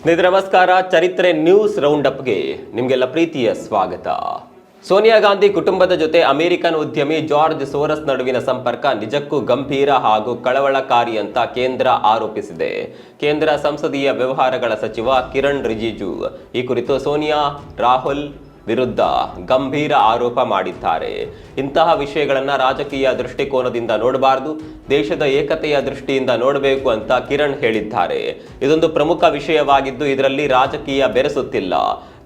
ಸ್ನೇಹಿತರೆ, ನಮಸ್ಕಾರ. ಚರಿತ್ರೆ ನ್ಯೂಸ್ ರೌಂಡ್ ಅಪ್ಗೆ ನಿಮಗೆಲ್ಲ ಪ್ರೀತಿಯ ಸ್ವಾಗತ. ಸೋನಿಯಾ ಗಾಂಧಿ ಕುಟುಂಬದ ಜೊತೆ ಅಮೆರಿಕನ್ ಉದ್ಯಮಿ ಜಾರ್ಜ್ ಸೋರಸ್ ನಡುವಿನ ಸಂಪರ್ಕ ನಿಜಕ್ಕೂ ಗಂಭೀರ ಹಾಗೂ ಕಳವಳಕಾರಿ ಅಂತ ಕೇಂದ್ರ ಆರೋಪಿಸಿದೆ. ಕೇಂದ್ರ ಸಂಸದೀಯ ವ್ಯವಹಾರಗಳ ಸಚಿವ ಕಿರಣ್ ರಿಜಿಜು. ಈ ಕುರಿತು ಸೋನಿಯಾ, ರಾಹುಲ್ ವಿರುದ್ಧ ಗಂಭೀರ ಆರೋಪ ಮಾಡಿದ್ದಾರೆ. ಇಂತಹ ವಿಷಯಗಳನ್ನ ರಾಜಕೀಯ ದೃಷ್ಟಿಕೋನದಿಂದ ನೋಡಬಾರದು, ದೇಶದ ಏಕತೆಯ ದೃಷ್ಟಿಯಿಂದ ನೋಡಬೇಕು ಅಂತ ಕಿರಣ್ ಹೇಳಿದ್ದಾರೆ. ಇದೊಂದು ಪ್ರಮುಖ ವಿಷಯವಾಗಿದ್ದು, ಇದರಲ್ಲಿ ರಾಜಕೀಯ ಬೆರೆಸುತ್ತಿಲ್ಲ.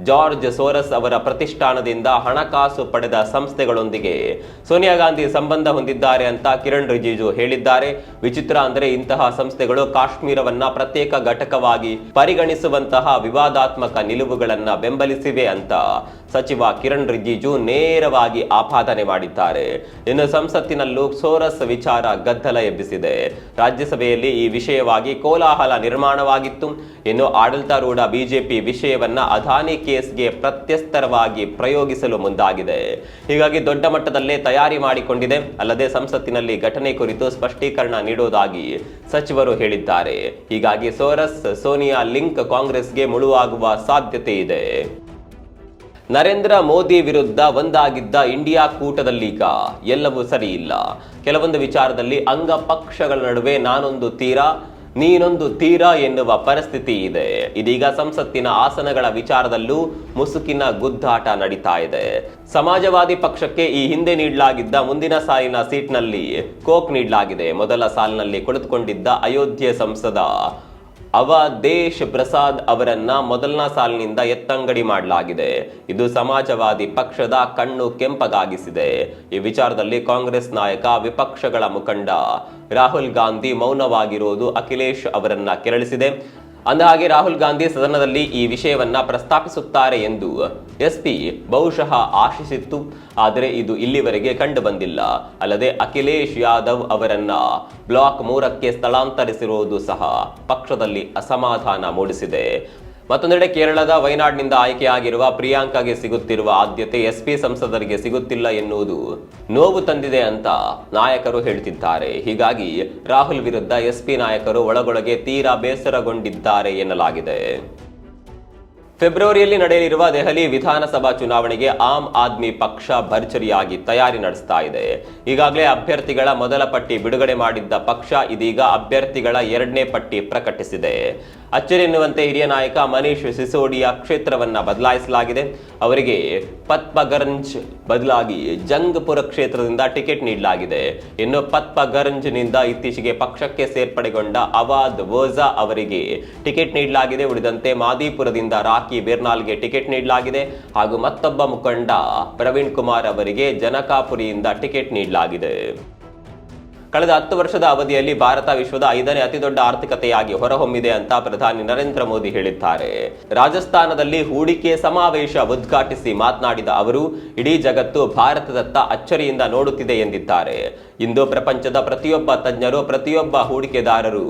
ಜಾರ್ಜ್ ಸೋರಸ್ ಅವರ ಪ್ರತಿಷ್ಠಾನದಿಂದ ಹಣಕಾಸು ಪಡೆದ ಸಂಸ್ಥೆಗಳೊಂದಿಗೆ ಸೋನಿಯಾ ಗಾಂಧಿ ಸಂಬಂಧ ಹೊಂದಿದ್ದಾರೆ ಅಂತ ಕಿರಣ್ ರಿಜಿಜು ಹೇಳಿದ್ದಾರೆ. ವಿಚಿತ್ರ ಅಂದರೆ ಇಂತಹ ಸಂಸ್ಥೆಗಳು ಕಾಶ್ಮೀರವನ್ನ ಪ್ರತ್ಯೇಕ ಘಟಕವಾಗಿ ಪರಿಗಣಿಸುವಂತಹ ವಿವಾದಾತ್ಮಕ ನಿಲುವುಗಳನ್ನ ಬೆಂಬಲಿಸಿವೆ ಅಂತ ಸಚಿವ ಕಿರಣ್ ರಿಜಿಜು ನೇರವಾಗಿ ಆಪಾದನೆ ಮಾಡಿದ್ದಾರೆ. ಇನ್ನು ಸಂಸತ್ತಿನಲ್ಲೂ ಸೋರಸ್ ವಿಚಾರ ಗದ್ದಲ ಎಬ್ಬಿಸಿದೆ. ರಾಜ್ಯಸಭೆಯಲ್ಲಿ ಈ ವಿಷಯವಾಗಿ ಕೋಲಾಹಲ ನಿರ್ಮಾಣವಾಗಿತ್ತು. ಇನ್ನು ಆಡಳಿತಾರೂಢ ಬಿಜೆಪಿ ವಿಷಯವನ್ನ ಅದಾನಿ ಕೇಸ್ಗೆ ಪ್ರತ್ಯಸ್ತರವಾಗಿ ಪ್ರಯೋಗಿಸಲು ಮುಂದಾಗಿದೆ. ಹೀಗಾಗಿ ದೊಡ್ಡ ಮಟ್ಟದಲ್ಲೇ ತಯಾರಿ ಮಾಡಿಕೊಂಡಿದೆ. ಅಲ್ಲದೆ ಸಂಸತ್ತಿನಲ್ಲಿ ಘಟನೆ ಕುರಿತು ಸ್ಪಷ್ಟೀಕರಣ ನೀಡುವುದಾಗಿ ಸಚಿವರು ಹೇಳಿದ್ದಾರೆ. ಹೀಗಾಗಿ ಸೋರಸ್, ಸೋನಿಯಾ ಲಿಂಕ್ ಕಾಂಗ್ರೆಸ್ಗೆ ಮುಳುವಾಗುವ ಸಾಧ್ಯತೆ ಇದೆ. ನರೇಂದ್ರ ಮೋದಿ ವಿರುದ್ಧ ಒಂದಾಗಿದ್ದ ಇಂಡಿಯಾ ಕೂಟದಲ್ಲೀಗ ಎಲ್ಲವೂ ಸರಿಯಿಲ್ಲ. ಕೆಲವೊಂದು ವಿಚಾರದಲ್ಲಿ ಅಂಗ ಪಕ್ಷಗಳ ನಡುವೆ ನಾನೊಂದು ತೀರಾ ನೀನೊಂದು ತೀರಾ ಎನ್ನುವ ಪರಿಸ್ಥಿತಿ ಇದೆ. ಇದೀಗ ಸಂಸತ್ತಿನ ಆಸನಗಳ ವಿಚಾರದಲ್ಲೂ ಮುಸುಕಿನ ಗುದ್ದಾಟ ನಡೀತಾ ಇದೆ. ಸಮಾಜವಾದಿ ಪಕ್ಷಕ್ಕೆ ಈ ಹಿಂದೆ ನೀಡಲಾಗಿದ್ದ ಮುಂದಿನ ಸಾಲಿನ ಸೀಟ್ನಲ್ಲಿ ಕೋಕ್ ನೀಡಲಾಗಿದೆ. ಮೊದಲ ಸಾಲಿನಲ್ಲಿ ಕುಳಿತುಕೊಂಡಿದ್ದ ಅಯೋಧ್ಯೆ ಸಂಸದ ಅವಧೇಶ್ ಪ್ರಸಾದ್ ಅವರನ್ನ ಮೊದಲನ ಸಾಲಿನಿಂದ ಎತ್ತಂಗಡಿ ಮಾಡಲಾಗಿದೆ. ಇದು ಸಮಾಜವಾದಿ ಪಕ್ಷದ ಕಣ್ಣು ಕೆಂಪಗಾಗಿಸಿದೆ. ಈ ವಿಚಾರದಲ್ಲಿ ಕಾಂಗ್ರೆಸ್ ನಾಯಕ ವಿಪಕ್ಷಗಳ ಮುಖಂಡ ರಾಹುಲ್ ಗಾಂಧಿ ಮೌನವಾಗಿರುವುದು ಅಖಿಲೇಶ್ ಅವರನ್ನ ಕೆರಳಿಸಿದೆ. ಅಂದಹಾಗೆ ರಾಹುಲ್ ಗಾಂಧಿ ಸದನದಲ್ಲಿ ಈ ವಿಷಯವನ್ನ ಪ್ರಸ್ತಾಪಿಸುತ್ತಾರೆ ಎಂದು ಎಸ್ಪಿ ಬಹುಶಃ ಆಶಿಸಿತ್ತು. ಆದರೆ ಇದು ಇಲ್ಲಿವರೆಗೆ ಕಂಡು ಬಂದಿಲ್ಲ. ಅಲ್ಲದೆ ಅಖಿಲೇಶ್ ಯಾದವ್ ಅವರನ್ನ ಬ್ಲಾಕ್ ಮೂರಕ್ಕೆ ಸ್ಥಳಾಂತರಿಸಿರುವುದು ಸಹ ಪಕ್ಷದಲ್ಲಿ ಅಸಮಾಧಾನ ಮೂಡಿಸಿದೆ. ಮತ್ತೊಂದೆಡೆ ಕೇರಳದ ವಯನಾಡ್ನಿಂದ ಆಯ್ಕೆಯಾಗಿರುವ ಪ್ರಿಯಾಂಕಾಗೆ ಸಿಗುತ್ತಿರುವ ಆದ್ಯತೆ ಎಸ್ಪಿ ಸಂಸದರಿಗೆ ಸಿಗುತ್ತಿಲ್ಲ ಎನ್ನುವುದು ನೋವು ತಂದಿದೆ ಅಂತ ನಾಯಕರು ಹೇಳ್ತಿದ್ದಾರೆ. ಹೀಗಾಗಿ ರಾಹುಲ್ ವಿರುದ್ಧ ಎಸ್ಪಿ ನಾಯಕರು ಒಳಗೊಳಗೆ ತೀರಾ ಬೇಸರಗೊಂಡಿದ್ದಾರೆ ಎನ್ನಲಾಗಿದೆ. ಫೆಬ್ರವರಿಯಲ್ಲಿ ನಡೆಯಲಿರುವ ದೆಹಲಿ ವಿಧಾನಸಭಾ ಚುನಾವಣೆಗೆ ಆಮ್ ಆದ್ಮಿ ಪಕ್ಷ ಭರ್ಜರಿಯಾಗಿ ತಯಾರಿ ನಡೆಸ್ತಾ ಇದೆ. ಈಗಾಗಲೇ ಅಭ್ಯರ್ಥಿಗಳ ಮೊದಲ ಪಟ್ಟಿ ಬಿಡುಗಡೆ ಮಾಡಿದ್ದ ಪಕ್ಷ ಇದೀಗ ಅಭ್ಯರ್ಥಿಗಳ ಎರಡನೇ ಪಟ್ಟಿ ಪ್ರಕಟಿಸಿದೆ. ಅಚ್ಚರಿ ಎನ್ನುವಂತೆ ಹಿರಿಯ ನಾಯಕ ಮನೀಶ್ ಸಿಸೋಡಿಯಾ ಕ್ಷೇತ್ರವನ್ನು ಬದಲಾಯಿಸಲಾಗಿದೆ. ಅವರಿಗೆ ಪತ್ಪಗರಂಜ್ ಬದಲಾಗಿ ಜಂಗ್ಪುರ ಕ್ಷೇತ್ರದಿಂದ ಟಿಕೆಟ್ ನೀಡಲಾಗಿದೆ. ಇನ್ನು ಪತ್ಪಗರಂಜ್ನಿಂದ ಇತ್ತೀಚೆಗೆ ಪಕ್ಷಕ್ಕೆ ಸೇರ್ಪಡೆಗೊಂಡ ಅವಾದ್ ವೋಜಾ ಅವರಿಗೆ ಟಿಕೆಟ್ ನೀಡಲಾಗಿದೆ. ಉಳಿದಂತೆ ಮಾದಿಪುರದಿಂದ ರಾಕಿ ಬಿರ್ನಾಲ್ಗೆ ಟಿಕೆಟ್ ನೀಡಲಾಗಿದೆ. ಹಾಗೂ ಮತ್ತೊಬ್ಬ ಮುಖಂಡ ಪ್ರವೀಣ್ ಕುಮಾರ್ ಅವರಿಗೆ ಜನಕಾಪುರಿಯಿಂದ ಟಿಕೆಟ್ ನೀಡಲಾಗಿದೆ. ಕಳೆದ ಹತ್ತು ವರ್ಷದ ಅವಧಿಯಲ್ಲಿ ಭಾರತ ವಿಶ್ವದ ಐದನೇ ಅತಿದೊಡ್ಡ ಆರ್ಥಿಕತೆಯಾಗಿ ಹೊರಹೊಮ್ಮಿದೆ ಅಂತ ಪ್ರಧಾನಿ ನರೇಂದ್ರ ಮೋದಿ ಹೇಳಿದ್ದಾರೆ. ರಾಜಸ್ಥಾನದಲ್ಲಿ ಹೂಡಿಕೆ ಸಮಾವೇಶ ಉದ್ಘಾಟಿಸಿ ಮಾತನಾಡಿದ ಅವರು, ಇಡೀ ಜಗತ್ತು ಭಾರತದತ್ತ ಅಚ್ಚರಿಯಿಂದ ನೋಡುತ್ತಿದೆ ಎಂದಿದ್ದಾರೆ. ಇಂದು ಪ್ರಪಂಚದ ಪ್ರತಿಯೊಬ್ಬ ತಜ್ಞರು, ಪ್ರತಿಯೊಬ್ಬ ಹೂಡಿಕೆದಾರರು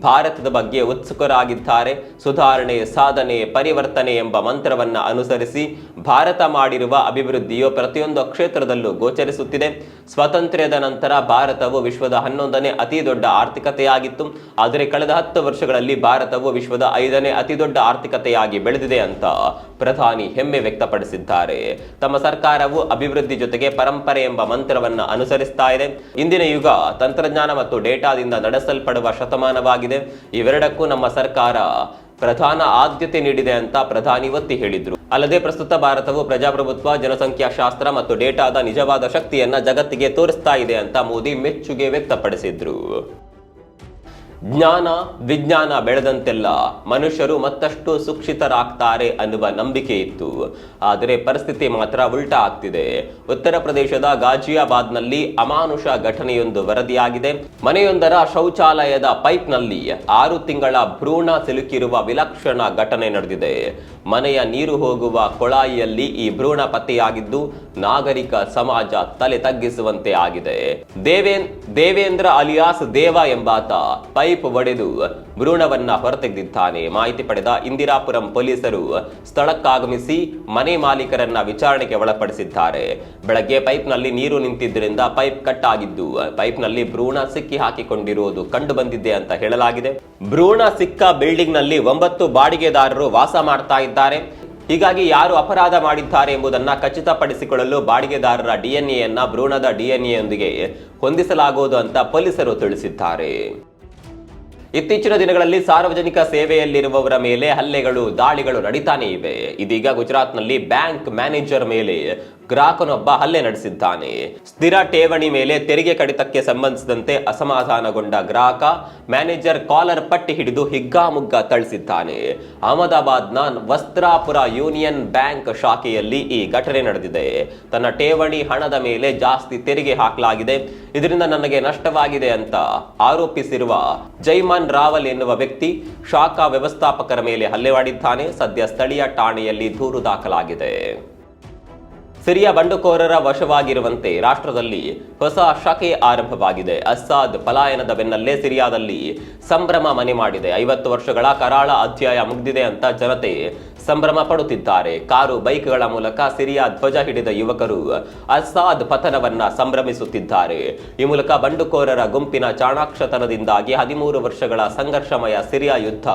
ಭಾರತದ ಬಗ್ಗೆ ಉತ್ಸುಕರಾಗಿದ್ದಾರೆ. ಸುಧಾರಣೆ, ಸಾಧನೆ, ಪರಿವರ್ತನೆ ಎಂಬ ಮಂತ್ರವನ್ನ ಅನುಸರಿಸಿ ಭಾರತ ಮಾಡಿರುವ ಅಭಿವೃದ್ಧಿಯು ಪ್ರತಿಯೊಂದು ಕ್ಷೇತ್ರದಲ್ಲೂ ಗೋಚರಿಸುತ್ತಿದೆ. ಸ್ವಾತಂತ್ರ್ಯದ ನಂತರ ಭಾರತವು ವಿಶ್ವದ ಹನ್ನೊಂದನೇ ಅತಿ ದೊಡ್ಡ ಆರ್ಥಿಕತೆಯಾಗಿತ್ತು. ಆದರೆ ಕಳೆದ ಹತ್ತು ವರ್ಷಗಳಲ್ಲಿ ಭಾರತವು ವಿಶ್ವದ ಐದನೇ ಅತಿ ದೊಡ್ಡ ಆರ್ಥಿಕತೆಯಾಗಿ ಬೆಳೆದಿದೆ ಅಂತ ಪ್ರಧಾನಿ ಹೆಮ್ಮೆ ವ್ಯಕ್ತಪಡಿಸಿದ್ದಾರೆ. ತಮ್ಮ ಸರ್ಕಾರವು ಅಭಿವೃದ್ಧಿ ಜೊತೆಗೆ ಪರಂಪರೆ ಎಂಬ ಮಂತ್ರವನ್ನ ಅನುಸರಿಸ್ತಾ ಇದೆ. ಇಂದಿನ ಯುಗ ತಂತ್ರಜ್ಞಾನ ಮತ್ತು ಡೇಟಾದಿಂದ ನಡೆಸಲ್ಪಡುವ ಶತಮಾನವಾಗಿದೆ. ಇವೆರಡಕ್ಕೂ ನಮ್ಮ ಸರ್ಕಾರ ಪ್ರಧಾನ ಆದ್ಯತೆ ನೀಡಿದೆ ಅಂತ ಪ್ರಧಾನಿ ಒತ್ತಿ ಹೇಳಿದ್ರು. ಅಲ್ಲದೆ ಪ್ರಸ್ತುತ ಭಾರತವು ಪ್ರಜಾಪ್ರಭುತ್ವ, ಜನಸಂಖ್ಯಾಶಾಸ್ತ್ರ ಮತ್ತು ಡೇಟಾದ ನಿಜವಾದ ಶಕ್ತಿಯನ್ನ ಜಗತ್ತಿಗೆ ತೋರಿಸ್ತಾ ಇದೆ ಅಂತ ಮೋದಿ ಮೆಚ್ಚುಗೆ ವ್ಯಕ್ತಪಡಿಸಿದ್ರು. ಜ್ಞಾನ, ವಿಜ್ಞಾನ ಬೆಳೆದಂತೆಲ್ಲ ಮನುಷ್ಯರು ಮತ್ತಷ್ಟು ಸುಕ್ಷಿತರಾಗ್ತಾರೆ ಅನ್ನುವ ನಂಬಿಕೆ ಇತ್ತು. ಆದರೆ ಪರಿಸ್ಥಿತಿ ಮಾತ್ರ ಉಲ್ಟಾ ಆಗ್ತಿದೆ. ಉತ್ತರ ಪ್ರದೇಶದ ಗಾಜಿಯಾಬಾದ್ನಲ್ಲಿ ಅಮಾನುಷ ಘಟನೆಯೊಂದು ವರದಿಯಾಗಿದೆ. ಮನೆಯೊಂದರ ಶೌಚಾಲಯದ ಪೈಪ್ನಲ್ಲಿ ಆರು ತಿಂಗಳ ಭ್ರೂಣ ಸಿಲುಕಿರುವ ವಿಲಕ್ಷಣ ಘಟನೆ ನಡೆದಿದೆ. ಮನೆಯ ನೀರು ಹೋಗುವ ಕೊಳಾಯಿಯಲ್ಲಿ ಈ ಭ್ರೂಣ ಪತ್ತೆಯಾಗಿದ್ದು, ನಾಗರಿಕ ಸಮಾಜ ತಲೆ ತಗ್ಗಿಸುವಂತೆ ಆಗಿದೆ. ದೇವೇಂದ್ರ ಅಲಿಯಾಸ್ ದೇವ ಎಂಬಾತ ಪೈಪ್ ಪೈಪ್ ಒಡೆದು ಭ್ರೂಣವನ್ನ ಹೊರತೆಗೆದಿದ್ದಾನೆ. ಮಾಹಿತಿ ಪಡೆದ ಇಂದಿರಾಪುರಂ ಪೊಲೀಸರು ಸ್ಥಳಕ್ಕಾಗಮಿಸಿ ಮನೆ ಮಾಲೀಕರನ್ನ ವಿಚಾರಣೆಗೆ ಒಳಪಡಿಸಿದ್ದಾರೆ. ಬೆಳಗ್ಗೆ ಪೈಪ್ನಲ್ಲಿ ನೀರು ನಿಂತಿದ್ದರಿಂದ ಪೈಪ್ ಕಟ್ ಆಗಿದ್ದು ಪೈಪ್ನಲ್ಲಿ ಭ್ರೂಣ ಸಿಕ್ಕಿ ಹಾಕಿಕೊಂಡಿರುವುದು ಕಂಡು ಬಂದಿದೆ ಅಂತ ಹೇಳಲಾಗಿದೆ. ಭ್ರೂಣ ಸಿಕ್ಕ ಬಿಲ್ಡಿಂಗ್ನಲ್ಲಿ ಒಂಬತ್ತು ಬಾಡಿಗೆದಾರರು ವಾಸ ಮಾಡ್ತಾ ಇದ್ದಾರೆ. ಹೀಗಾಗಿ ಯಾರು ಅಪರಾಧ ಮಾಡಿದ್ದಾರೆ ಎಂಬುದನ್ನ ಖಚಿತಪಡಿಸಿಕೊಳ್ಳಲು ಬಾಡಿಗೆದಾರರ ಡಿಎನ್ಎಯನ್ನ ಭ್ರೂಣದ ಡಿಎನ್ಎಯೊಂದಿಗೆ ಹೊಂದಿಸಲಾಗುವುದು ಅಂತ ಪೊಲೀಸರು ತಿಳಿಸಿದ್ದಾರೆ. ಇತ್ತೀಚಿನ ದಿನಗಳಲ್ಲಿ ಸಾರ್ವಜನಿಕ ಸೇವೆಯಲ್ಲಿರುವವರ ಮೇಲೆ ಹಲ್ಲೆಗಳು, ದಾಳಿಗಳು ನಡೀತಾನೆ ಇವೆ. ಇದೀಗ ಗುಜರಾತ್ನಲ್ಲಿ ಬ್ಯಾಂಕ್ ಮ್ಯಾನೇಜರ್ ಮೇಲೆ ಗ್ರಾಹಕನೊಬ್ಬ ಹಲ್ಲೆ ನಡೆಸಿದ್ದಾನೆ. ಸ್ಥಿರ ಠೇವಣಿ ಮೇಲೆ ತೆರಿಗೆ ಕಡಿತಕ್ಕೆ ಸಂಬಂಧಿಸಿದಂತೆ ಅಸಮಾಧಾನಗೊಂಡ ಗ್ರಾಹಕ, ಮ್ಯಾನೇಜರ್ ಕಾಲರ್ ಪಟ್ಟಿ ಹಿಡಿದು ಹಿಗ್ಗಾಮುಗ್ಗ ಥಳಿಸಿದ್ದಾನೆ. ಅಹಮದಾಬಾದ್ನ ವಸ್ತ್ರಾಪುರ ಯೂನಿಯನ್ ಬ್ಯಾಂಕ್ ಶಾಖೆಯಲ್ಲಿ ಈ ಘಟನೆ ನಡೆದಿದೆ. ತನ್ನ ಠೇವಣಿ ಹಣದ ಮೇಲೆ ಜಾಸ್ತಿ ತೆರಿಗೆ ಹಾಕಲಾಗಿದೆ. ಇದರಿಂದ ನನಗೆ ನಷ್ಟವಾಗಿದೆ ಅಂತ ಆರೋಪಿಸಿರುವ ಜೈಮಾನ್ ರಾವಲ್ ಎನ್ನುವ ವ್ಯಕ್ತಿ ಶಾಖಾ ವ್ಯವಸ್ಥಾಪಕರ ಮೇಲೆ ಹಲ್ಲೆ ಮಾಡಿದ್ದಾನೆ. ಸದ್ಯ ಸ್ಥಳೀಯ ಠಾಣೆಯಲ್ಲಿ ದೂರು ದಾಖಲಾಗಿದೆ. ಸಿರಿಯಾ ಬಂಡುಕೋರರ ವಶವಾಗಿರುವಂತೆ ರಾಷ್ಟ್ರದಲ್ಲಿ ಹೊಸ ಶಕೆ ಆರಂಭವಾಗಿದೆ. ಅಸ್ಸಾದ್ ಪಲಾಯನದ ಬೆನ್ನಲ್ಲೇ ಸಿರಿಯಾದಲ್ಲಿ ಸಂಭ್ರಮ ಮನೆ ಮಾಡಿದೆ. ಐವತ್ತು ವರ್ಷಗಳ ಕರಾಳ ಅಧ್ಯಾಯ ಮುಗಿದಿದೆ ಅಂತ ಜನತೆ ಸಂಭ್ರಮ ಪಡುತ್ತಿದ್ದಾರೆ. ಕಾರು, ಬೈಕ್ಗಳ ಮೂಲಕ ಸಿರಿಯಾ ಧ್ವಜ ಹಿಡಿದ ಯುವಕರು ಅಸ್ಸಾದ್ ಪತನವನ್ನ ಸಂಭ್ರಮಿಸುತ್ತಿದ್ದಾರೆ. ಈ ಮೂಲಕ ಬಂಡುಕೋರರ ಗುಂಪಿನ ಚಾಣಾಕ್ಷತನದಿಂದಾಗಿ ಹದಿಮೂರು ವರ್ಷಗಳ ಸಂಘರ್ಷಮಯ ಸಿರಿಯಾ ಯುದ್ಧ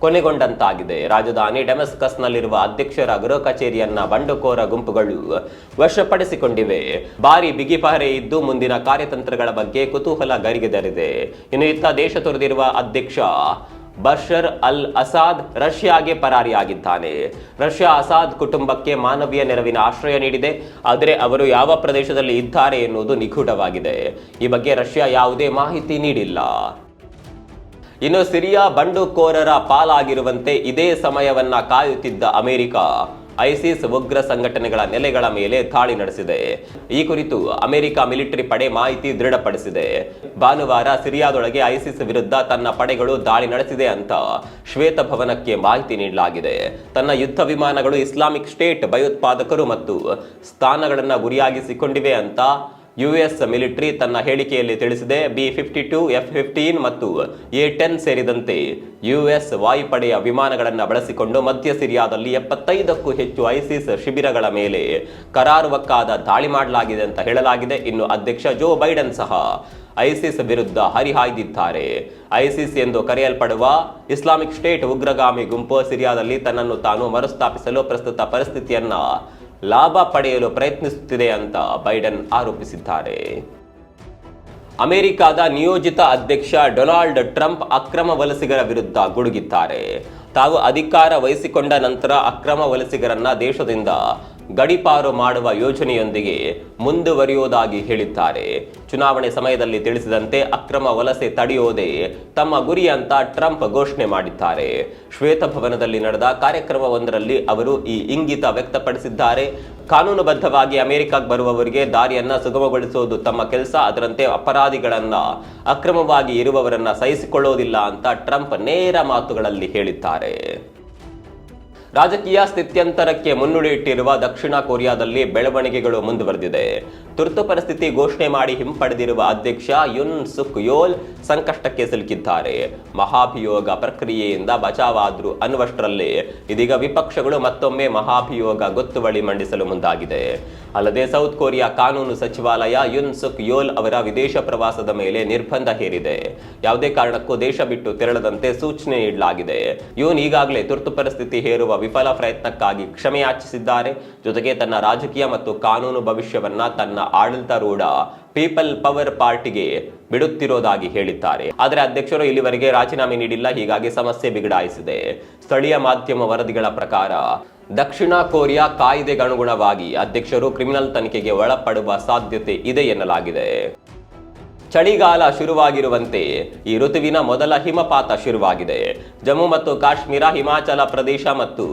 ಕೊನೆಗೊಂಡಂತಾಗಿದೆ. ರಾಜಧಾನಿ ಡೆಮಸ್ಕಸ್ನಲ್ಲಿರುವ ಅಧ್ಯಕ್ಷರ ಗೃಹ ಕಚೇರಿಯನ್ನ ಬಂಡುಕೋರ ಗುಂಪುಗಳು ವಶಪಡಿಸಿಕೊಂಡಿವೆ. ಭಾರಿ ಬಿಗಿಪಹರೆ ಇದ್ದು ಮುಂದಿನ ಕಾರ್ಯತಂತ್ರಗಳ ಬಗ್ಗೆ ಕುತೂಹಲ ಗರಿಗೆದರಿದೆ ಇನ್ನು ಇತ್ತ ದೇಶ ತೊರೆದಿರುವ ಅಧ್ಯಕ್ಷ ಬಷರ್ ಅಲ್ ಅಸಾದ್ ರಷ್ಯಾಗೆ ಪರಾರಿಯಾಗಿದ್ದಾನೆ. ರಷ್ಯಾ ಅಸಾದ್ ಕುಟುಂಬಕ್ಕೆ ಮಾನವೀಯ ನೆರವಿನ ಆಶ್ರಯ ನೀಡಿದೆ. ಆದರೆ ಅವರು ಯಾವ ಪ್ರದೇಶದಲ್ಲಿ ಇದ್ದಾರೆ ಎನ್ನುವುದು ನಿಗೂಢವಾಗಿದೆ. ಈ ಬಗ್ಗೆ ರಷ್ಯಾ ಯಾವುದೇ ಮಾಹಿತಿ ನೀಡಿಲ್ಲ. ಇನ್ನು ಸಿರಿಯಾ ಬಂಡುಕೋರರ ಪಾಲಾಗಿರುವಂತೆ ಇದೇ ಸಮಯವನ್ನ ಕಾಯುತ್ತಿದ್ದ ಅಮೆರಿಕ. ಐಸಿಸ್ ಉಗ್ರ ಸಂಘಟನೆಗಳ ನೆಲೆಗಳ ಮೇಲೆ ದಾಳಿ ನಡೆಸಿದೆ. ಈ ಕುರಿತು ಅಮೆರಿಕ ಮಿಲಿಟರಿ ಪಡೆ ಮಾಹಿತಿ ದೃಢಪಡಿಸಿದೆ. ಭಾನುವಾರ ಸಿರಿಯಾದೊಳಗೆ ಐಸಿಸ್ ವಿರುದ್ಧ ತನ್ನ ಪಡೆಗಳು ದಾಳಿ ನಡೆಸಿದೆ ಅಂತ ಶ್ವೇತಭವನಕ್ಕೆ ಮಾಹಿತಿ ನೀಡಲಾಗಿದೆ. ತನ್ನ ಯುದ್ಧ ವಿಮಾನಗಳು ಇಸ್ಲಾಮಿಕ್ ಸ್ಟೇಟ್ ಭಯೋತ್ಪಾದಕರು ಮತ್ತು ಸ್ಥಾನಗಳನ್ನು ಗುರಿಯಾಗಿಸಿಕೊಂಡಿವೆ ಅಂತ ಯುಎಸ್ ಮಿಲಿಟರಿ ತನ್ನ ಹೇಳಿಕೆಯಲ್ಲಿ ತಿಳಿಸಿದೆ B fifty two F fifteen ಮತ್ತು ಎ ಟೆನ್ ಸೇರಿದಂತೆ ಯುಎಸ್ ವಾಯುಪಡೆಯ ವಿಮಾನಗಳನ್ನು ಬಳಸಿಕೊಂಡು ಮಧ್ಯ ಸಿರಿಯಾದಲ್ಲಿ ಎಪ್ಪತ್ತೈದಕ್ಕೂ ಹೆಚ್ಚು ಐಸಿಸ್ ಶಿಬಿರಗಳ ಮೇಲೆ ಕರಾರುವಕ್ಕಾದ ದಾಳಿ ಮಾಡಲಾಗಿದೆ ಅಂತ ಹೇಳಲಾಗಿದೆ. ಇನ್ನು ಅಧ್ಯಕ್ಷ ಜೋ ಬೈಡನ್ ಸಹ ಐಸಿಸ್ ವಿರುದ್ಧ ಹರಿಹಾಯ್ದಿದ್ದಾರೆ. ಐಸಿಸ್ ಎಂದು ಕರೆಯಲ್ಪಡುವ ಇಸ್ಲಾಮಿಕ್ ಸ್ಟೇಟ್ ಉಗ್ರಗಾಮಿ ಗುಂಪು ಸಿರಿಯಾದಲ್ಲಿ ತನ್ನನ್ನು ತಾನು ಮರುಸ್ಥಾಪಿಸಲು ಪ್ರಸ್ತುತ ಪರಿಸ್ಥಿತಿಯನ್ನ ಲಾಭ ಪಡೆಯಲು ಪ್ರಯತ್ನಿಸುತ್ತಿದೆ ಅಂತ ಬೈಡನ್ ಆರೋಪಿಸಿದ್ದಾರೆ. ಅಮೆರಿಕದ ನಿಯೋಜಿತ ಅಧ್ಯಕ್ಷ ಡೊನಾಲ್ಡ್ ಟ್ರಂಪ್ ಅಕ್ರಮ ವಲಸಿಗರ ವಿರುದ್ಧ ಗುಡುಗಿದ್ದಾರೆ. ತಾವು ಅಧಿಕಾರ ವಹಿಸಿಕೊಂಡ ನಂತರ ಅಕ್ರಮ ವಲಸಿಗರನ್ನ ದೇಶದಿಂದ ಗಡಿಪಾರು ಮಾಡುವ ಯೋಜನೆಯೊಂದಿಗೆ ಮುಂದುವರಿಯುವುದಾಗಿ ಹೇಳಿದ್ದಾರೆ. ಚುನಾವಣೆ ಸಮಯದಲ್ಲಿ ತಿಳಿಸಿದಂತೆ ಅಕ್ರಮ ವಲಸೆ ತಡೆಯುವುದೇ ತಮ್ಮ ಗುರಿ ಅಂತ ಟ್ರಂಪ್ ಘೋಷಣೆ ಮಾಡಿದ್ದಾರೆ. ಶ್ವೇತಭವನದಲ್ಲಿ ನಡೆದ ಕಾರ್ಯಕ್ರಮವೊಂದರಲ್ಲಿ ಅವರು ಈ ಇಂಗಿತ ವ್ಯಕ್ತಪಡಿಸಿದ್ದಾರೆ. ಕಾನೂನುಬದ್ಧವಾಗಿ ಅಮೆರಿಕಕ್ಕೆ ಬರುವವರಿಗೆ ದಾರಿಯನ್ನ ಸುಗಮಗೊಳಿಸುವುದು ತಮ್ಮ ಕೆಲಸ, ಅದರಂತೆ ಅಪರಾಧಿಗಳನ್ನ ಅಕ್ರಮವಾಗಿ ಇರುವವರನ್ನ ಸಹಿಸಿಕೊಳ್ಳೋದಿಲ್ಲ ಅಂತ ಟ್ರಂಪ್ ನೇರ ಮಾತುಗಳಲ್ಲಿ ಹೇಳಿದ್ದಾರೆ. ರಾಜಕೀಯ ಸ್ಥಿತ್ಯಂತರಕ್ಕೆ ಮುನ್ನುಡಿ ಇಟ್ಟಿರುವ ದಕ್ಷಿಣ ಕೊರಿಯಾದಲ್ಲಿ ಬೆಳವಣಿಗೆಗಳು ಮುಂದುವರೆದಿದೆ. ತುರ್ತು ಪರಿಸ್ಥಿತಿ ಘೋಷಣೆ ಮಾಡಿ ಹಿಂಪಡೆದಿರುವ ಅಧ್ಯಕ್ಷ ಯುನ್ ಸುಕ್ ಯೋಲ್ ಸಂಕಷ್ಟಕ್ಕೆ ಸಿಲುಕಿದ್ದಾರೆ. ಮಹಾಭಿಯೋಗ ಪ್ರಕ್ರಿಯೆಯಿಂದ ಬಚಾವಾದ್ರು ಅನ್ನುವಷ್ಟರಲ್ಲೇ ಇದೀಗ ವಿಪಕ್ಷಗಳು ಮತ್ತೊಮ್ಮೆ ಮಹಾಭಿಯೋಗ ಗೊತ್ತುವಳಿ ಮಂಡಿಸಲು ಮುಂದಾಗಿದೆ. ಅಲ್ಲದೆ ಸೌತ್ ಕೊರಿಯಾ ಕಾನೂನು ಸಚಿವಾಲಯ ಯುನ್ ಸುಕ್ ಯೋಲ್ ಅವರ ವಿದೇಶ ಪ್ರವಾಸದ ಮೇಲೆ ನಿರ್ಬಂಧ ಹೇರಿದೆ. ಯಾವುದೇ ಕಾರಣಕ್ಕೂ ದೇಶ ಬಿಟ್ಟು ತೆರಳದಂತೆ ಸೂಚನೆ ನೀಡಲಾಗಿದೆ. ಯೂನ್ ಈಗಾಗಲೇ ತುರ್ತು ಪರಿಸ್ಥಿತಿ ಹೇರುವ ವಿಫಲ ಪ್ರಯತ್ನಕ್ಕಾಗಿ ಕ್ಷಮೆಯಾಚಿಸಿದ್ದಾರೆ ಜೊತೆಗೆ ತನ್ನ ರಾಜಕೀಯ ಮತ್ತು ಕಾನೂನು ಭವಿಷ್ಯವನ್ನ ತನ್ನ ಆಡಳಿತಾರೂಢ ಪೀಪಲ್ ಪವರ್ ಪಾರ್ಟಿಗೆ ಬಿಡುತ್ತಿರೋದಾಗಿ ಹೇಳಿದ್ದಾರೆ. ಆದರೆ ಅಧ್ಯಕ್ಷರು ಇಲ್ಲಿವರೆಗೆ ರಾಜೀನಾಮೆ ನೀಡಿಲ್ಲ, ಹೀಗಾಗಿ ಸಮಸ್ಯೆ ಬಿಗಡಾಯಿಸಿದೆ. ಸ್ಥಳೀಯ ಮಾಧ್ಯಮ ವರದಿಗಳ ಪ್ರಕಾರ, ದಕ್ಷಿಣ ಕೊರಿಯಾ ಕಾಯ್ದೆಗನುಗುಣವಾಗಿ ಅಧ್ಯಕ್ಷರು ಕ್ರಿಮಿನಲ್ ತನಿಖೆಗೆ ಒಳಪಡುವ ಸಾಧ್ಯತೆ ಇದೆ ಎನ್ನಲಾಗಿದೆ. ಚಳಿಗಾಲ ಶುರುವಾಗಿರುವಂತೆ ಈ ಋತುವಿನ ಮೊದಲ ಹಿಮಪಾತ ಶುರುವಾಗಿದೆ. ಜಮ್ಮು ಮತ್ತು ಕಾಶ್ಮೀರ, ಹಿಮಾಚಲ ಪ್ರದೇಶ ಮತ್ತು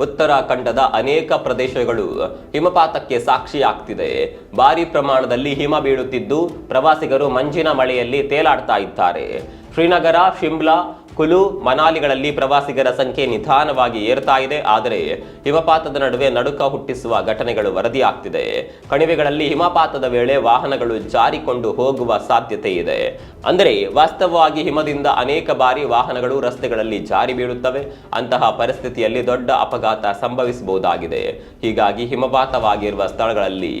ಉತ್ತರಾಖಂಡದ ಅನೇಕ ಪ್ರದೇಶಗಳು ಹಿಮಪಾತಕ್ಕೆ ಸಾಕ್ಷಿಯಾಗ್ತಿದೆ. ಭಾರಿ ಪ್ರಮಾಣದಲ್ಲಿ ಹಿಮ ಬೀಳುತ್ತಿದ್ದು, ಪ್ರವಾಸಿಗರು ಮಂಜಿನ ಮಳೆಯಲ್ಲಿ ತೇಲಾಡ್ತಾ ಇದ್ದಾರೆ. ಶ್ರೀನಗರ, ಶಿಮ್ಲಾ ಕುಲು ಮನಾಲಿಗಳಲ್ಲಿ ಪ್ರವಾಸಿಗರ ಸಂಖ್ಯೆ ನಿಧಾನವಾಗಿ ಏರ್ತಾ ಇದೆ. ಆದರೆ ಹಿಮಪಾತದ ನಡುವೆ ನಡುಕ ಹುಟ್ಟಿಸುವ ಘಟನೆಗಳು ವರದಿಯಾಗ್ತಿದೆ. ಕಣಿವೆಗಳಲ್ಲಿ ಹಿಮಪಾತದ ವೇಳೆ ವಾಹನಗಳು ಜಾರಿಕೊಂಡು ಹೋಗುವ ಸಾಧ್ಯತೆ ಇದೆ. ಅಂದರೆ ವಾಸ್ತವವಾಗಿ ಹಿಮದಿಂದ ಅನೇಕ ಬಾರಿ ವಾಹನಗಳು ರಸ್ತೆಗಳಲ್ಲಿ ಜಾರಿ ಬೀಳುತ್ತವೆ. ಅಂತಹ ಪರಿಸ್ಥಿತಿಯಲ್ಲಿ ದೊಡ್ಡ ಅಪಘಾತ ಸಂಭವಿಸಬಹುದಾಗಿದೆ. ಹೀಗಾಗಿ ಹಿಮಪಾತವಾಗಿರುವ ಸ್ಥಳಗಳಲ್ಲಿ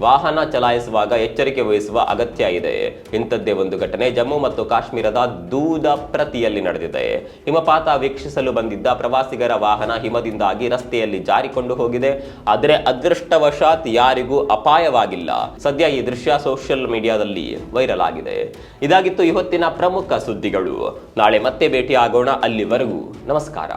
ವಾಹನ ಚಲಾಯಿಸುವಾಗ ಎಚ್ಚರಿಕೆ ವಹಿಸುವ ಅಗತ್ಯ ಇದೆ. ಇಂಥದ್ದೇ ಒಂದು ಘಟನೆ ಜಮ್ಮು ಮತ್ತು ಕಾಶ್ಮೀರದ ದೂದ ಪ್ರತಿಯಲ್ಲಿ ನಡೆದಿದೆ. ಹಿಮಪಾತ ವೀಕ್ಷಿಸಲು ಬಂದಿದ್ದ ಪ್ರವಾಸಿಗರ ವಾಹನ ಹಿಮದಿಂದಾಗಿ ರಸ್ತೆಯಲ್ಲಿ ಜಾರಿಕೊಂಡು ಹೋಗಿದೆ. ಆದರೆ ಅದೃಷ್ಟವಶಾತ್ ಯಾರಿಗೂ ಅಪಾಯವಾಗಿಲ್ಲ. ಸದ್ಯ ಈ ದೃಶ್ಯ ಸೋಷಿಯಲ್ ಮೀಡಿಯಾದಲ್ಲಿ ವೈರಲ್ ಆಗಿದೆ. ಇದಾಗಿತ್ತು ಇವತ್ತಿನ ಪ್ರಮುಖ ಸುದ್ದಿಗಳು. ನಾಳೆ ಮತ್ತೆ ಭೇಟಿ ಆಗೋಣ ಅಲ್ಲಿವರೆಗೂ. ನಮಸ್ಕಾರ.